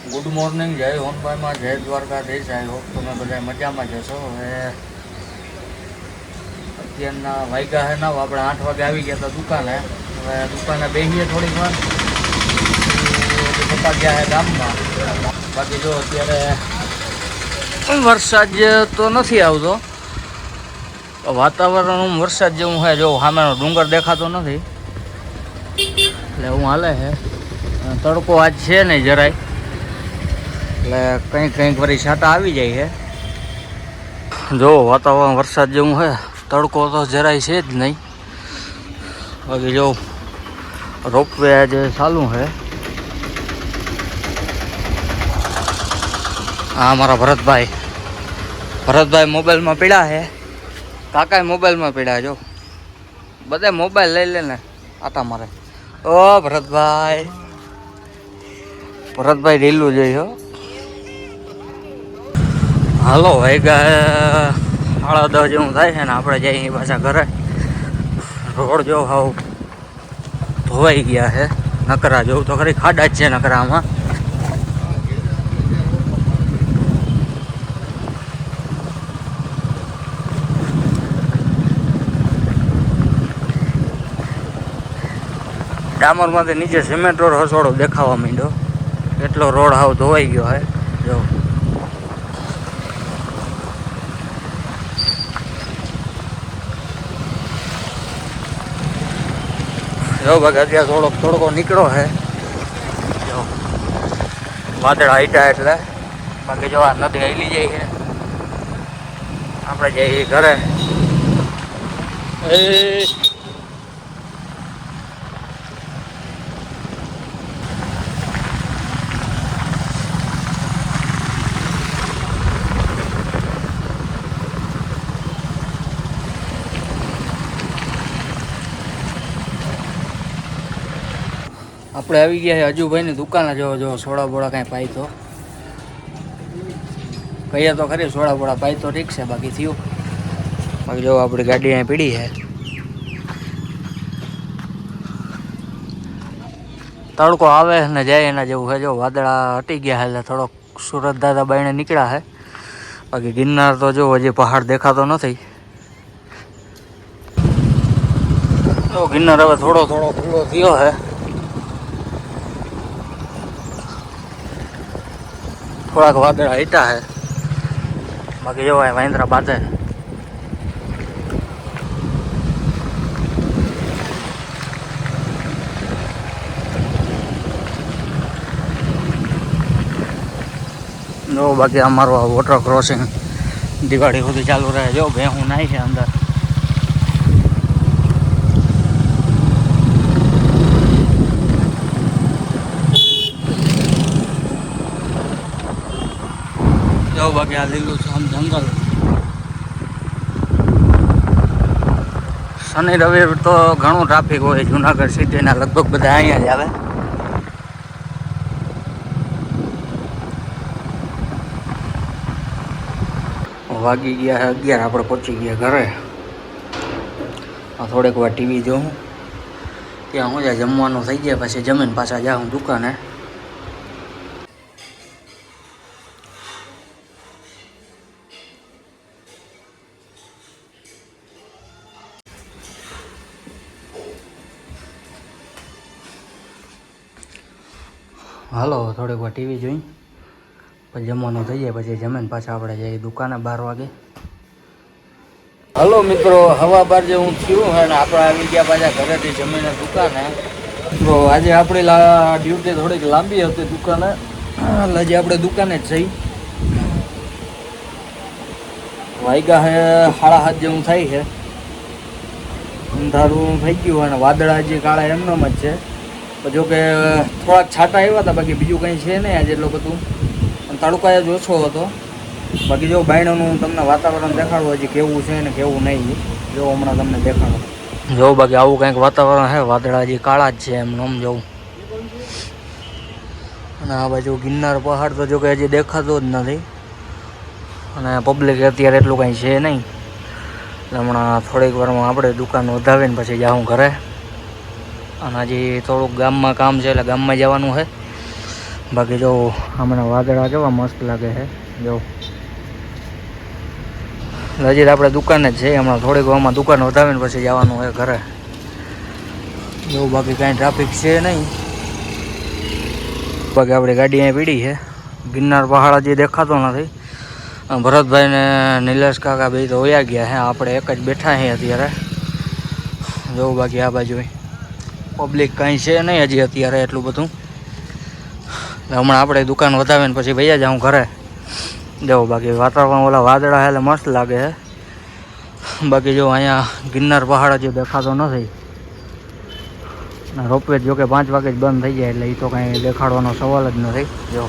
Good morning જય હોનભાઈમાં જય Dwarkadhish I hope તમે બધા મજામાં જશો હવે અત્યારના વાયગા હે ના આપણે આઠ વાગે આવી ગયા હતા દુકાને હવે દુકાને બેસીએ થોડીક વાર. પછી ગયા હે ગામમાં. બાકી જો અત્યારે વરસાદ તો નથી આવતો. વાતાવરણ વરસાદ જેવું છે જો સામેનો ડુંગર દેખાતો નથી. એટલે હું હાલે છે તડકો આજ છે નહીં જરાય. એટલે કંઈક કંઈક વળી છાંટા આવી જાય છે. જો વાતાવરણ વરસાદ જેવું છે, તડકો તો જરાય છે જ નહીં. બાકી જો રોપવે આજે ચાલુ છે. હા મારા ભરતભાઈ. ભરતભાઈ મોબાઈલમાં પીડા છે. કાકાએ મોબાઈલમાં પીડા જો. બધા મોબાઈલ લઈ લે ને, આટા મારે. ઓ ભરતભાઈ. ભરતભાઈ રેલું જોઈ હો. હાલો ભાઈ સાડા દસ જેવું થાય છે ને આપણે જઈએ પાછા ઘરે. રોડ જો હાવ ધોવાઈ ગયા છે. નકરા જોવું તો ખરી ખાડા જ છે નકરામાં. ડામરમાંથી નીચે સિમેન્ટ રોડ હસોડો દેખાવા માંડ્યો. એટલો રોડ હાવ ધોવાઈ ગયો હે જો. જો અત્યારે થોડોક થોડોક નીકળો હે. જો. વાદળ હાઈટા એટલે. બાકી જો આ નદી હેલી જાય છે આપણે જઈએ ઘરે. એ આપણે આવી ગયા છે અજુભાઈની દુકાને, જો જો, સોડા બોડા કાંઈ પાય તો કહીએ તો ખરી, સોડા બોડા પાય તો ઠીક છે, બાકી થયું. બાકી જો, આપણી ગાડી અહીં પીડી છે. તડકો આવે ને જાય એના જેવું છે. જો, વાદળા હટી ગયા એટલે થોડોક સુરત દાદા બાઈને નીકળ્યા છે. બાકી ગિરનાર તો જો, હજી પહાડ દેખાતો નથી. તો ગિરનાર હવે થોડો થોડો ખુલ્લો થયો છે. થોડાક વાદળા હીટા હે. બાકી જો ભાઈ મહેન્દ્ર બાતે જો બાકી અમારું આ વોટર ક્રોસિંગ દિવાળી સુધી ચાલુ રહે. જો બે હું નાઈ છે અંદર. જો બાકી આ લીલું આમ જંગલ. શનિ, રવિ તો ઘણું ટ્રાફિક હોય, જુનાગઢ સિટીના લગભગ બધા અહીંયા જ આવે. વાગી ગયા અગિયાર, આપણે પહોંચી ગયા ઘરે. થોડેક થોડીક વાર ટીવી જોઉં. ત્યાં હું જાય જમવાનું થઈ ગયા, પછી જમીન પાછા જાઉં દુકાને. હાલો, થોડીક વાર ટીવી જોઈ. પછી જમવાનું થઈ જાય, પછી જમીન પાછા આપણે જઈએ દુકાને બાર વાગે. હલો મિત્રો, હવા બાર જે હું થયું અને આપણે આવી ગયા પાછા ઘરેથી જમીને દુકાને. તો આજે આપણી ડ્યુટી થોડીક લાંબી હતી દુકાને. એટલે હજી આપણે દુકાને જ જઈ. વાયગા હે સાડા સાત જેવું થાય છે. અંધારું થઈ ગયું અને વાદળા હજી કાળા એમનેમ જ છે. જો કે થોડાક છાંટા આવ્યા હતા, બાકી બીજું કંઈ છે નહીં આજે એટલું બધું. અને તડકો જ ઓછો હતો. બાકી જો બાયણોનું તમને વાતાવરણ દેખાડવું હજી કેવું છે ને કેવું નહીં, જો હમણાં તમને દેખાડો. જો બાકી આવું કંઈક વાતાવરણ છે, વાદળા હજી કાળા જ છે એમ નોમ જવું અને આ બાજુ ગિરનાર પહાડ તો જો કે હજી દેખાતો જ નથી. અને પબ્લિક અત્યારે એટલું કંઈ છે નહીં. હમણાં થોડીક વારમાં આપણે દુકાન વધાવીને પછી જાઉં ઘરે. અને હજી થોડુંક ગામમાં કામ છે એટલે ગામમાં જવાનું છે. બાકી જો હમણાં વાદળા કેવા મસ્ત લાગે છે, જો. હજી આપણે દુકાને જ છે, હમણાં થોડીક વારમાં દુકાન વધાવીને પછી જવાનું હોય ઘરે. એવું બાકી કાંઈ ટ્રાફિક છે નહીં. બાકી આપણી ગાડી અહીં પીડી છે. ગિરનાર પહાડ હજી દેખાતો નથી. ભરતભાઈ ને નિલેશ કાકા બે તો વયા ગયા છે, આપણે એક જ બેઠા છીએ અત્યારે. જોવું બાકી આ બાજુ. પબ્લિક કાંઈ છે નહીં હજી અત્યારે એટલું બધું. હમણાં આપણે દુકાન વધાવીને પછી ભૈયા જાઉં ઘરે. જવું બાકી વાતાવરણ ઓલા વાદળા એટલે મસ્ત લાગે છે બાકી જો અહીંયા ગિરનાર પહાડ હજી દેખાતો નથી. રોપવે જો કે પાંચ વાગે જ બંધ થઈ જાય એટલે એ તો કાંઈ દેખાડવાનો સવાલ જ નથી. જો.